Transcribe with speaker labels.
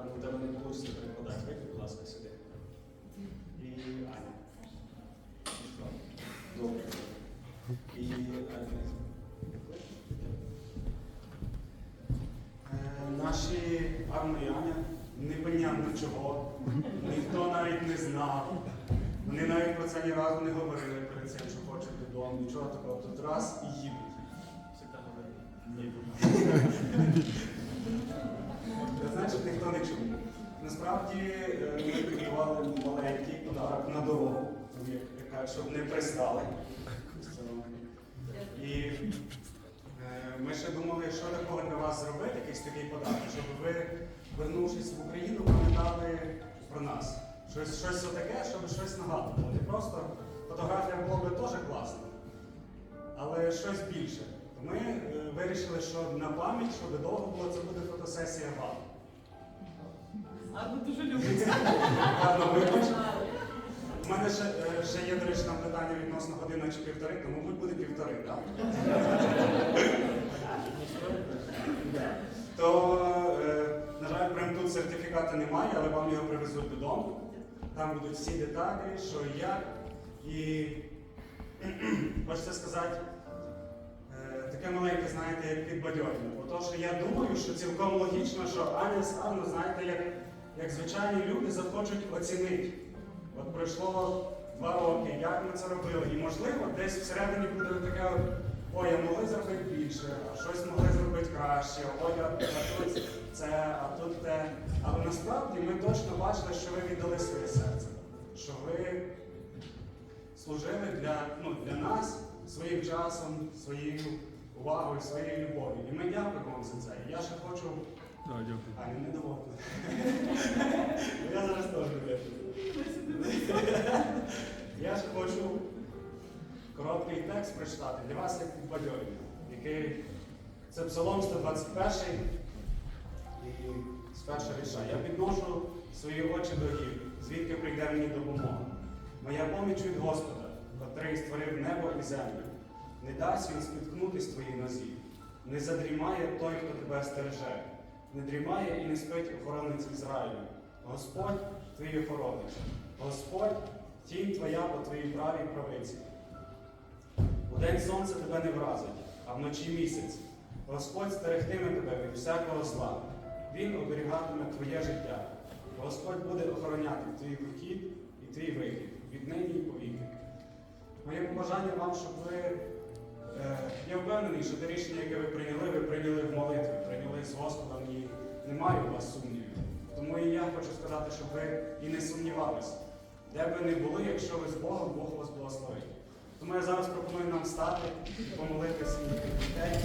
Speaker 1: Певно, у тебе не вийде перекладати. Вийди, будь ласка, сюди. І Аня. Добре. І Аня. Наші Анна і Аня непонятно чого, ніхто навіть не знав. Вони навіть про це ні разу не говорили перед цим, що хочуть додому, нічого такого. Тут раз Насправді е, ми підготували маленький подарок на дорогу, як яка, щоб не пристали. І е, ми ще думали, що такого для вас зробити, якийсь такий подарок, щоб ви, вернувшись в Україну, пам'ятали про нас. Щось, щось таке, щоб щось нагадувало. Не просто фотографія було би теж класно, але щось більше. Ми е, вирішили, що на пам'ять, щоб довго було, це буде фотосесія вам.
Speaker 2: Анна дуже любить.
Speaker 1: Ладно, вибач. У мене ще, е, ще є, до речі, там питання відносно година чи півтори, то, мабуть, буде півтори, так? То, е, на жаль, прям тут сертифіката немає, але вам його привезуть додому. Там будуть всі деталі, що і як. І хочеться сказати, е, таке маленьке, знаєте, як підбадьорення. Бо то, що я думаю, що цілком логічно, що Аня з Анну, знаєте, як, як звичайні люди захочуть оцінити. От пройшло два роки, як ми це робили. І можливо, десь всередині буде таке, ой, а могли зробити більше, а щось могли зробити краще, ой, а а тут це, а тут те. Але насправді ми точно бачили, що ви віддали своє серце, що ви служили для, ну, для нас своїм часом, своєю увагою, своєю любов'ю. І ми дякуємо вам за це. І я ще хочу. Аня, не доводила. Я зараз теж не вижу. Я ще хочу короткий текст прочитати для вас як підбадьорення, який це Псалом 121 і з першого вірша. Я підношу свої очі до гір, звідки прийде мені допомога. Моя поміч від Господа, котрий створив небо і землю. Не дасть він спіткнутись твоїй нозі, не задрімає той, хто тебе стереже, не дрімає і не спить охоронець Ізраїлю. Господь твій охоронець, Господь тінь твоя по твоїй правій правиці. Удень сонце тебе не вразить, а вночі місяць. Господь стерегтиме тебе від всякого зла. Він оберігатиме твоє життя. Господь буде охороняти твій вихід і твій вихід від нині і повіки. Моє побажання вам, щоб ви, е, я впевнений, що те рішення, яке ви прийняли, ви прийняли в молитві, прийняли з Господом і немає у вас сумнівів. Тому і я хочу сказати, щоб ви і не сумнівалися, де б ви не були, якщо ви з Богом, Бог вас благословить. Тому я зараз пропоную нам стати і помолити своїх дітей.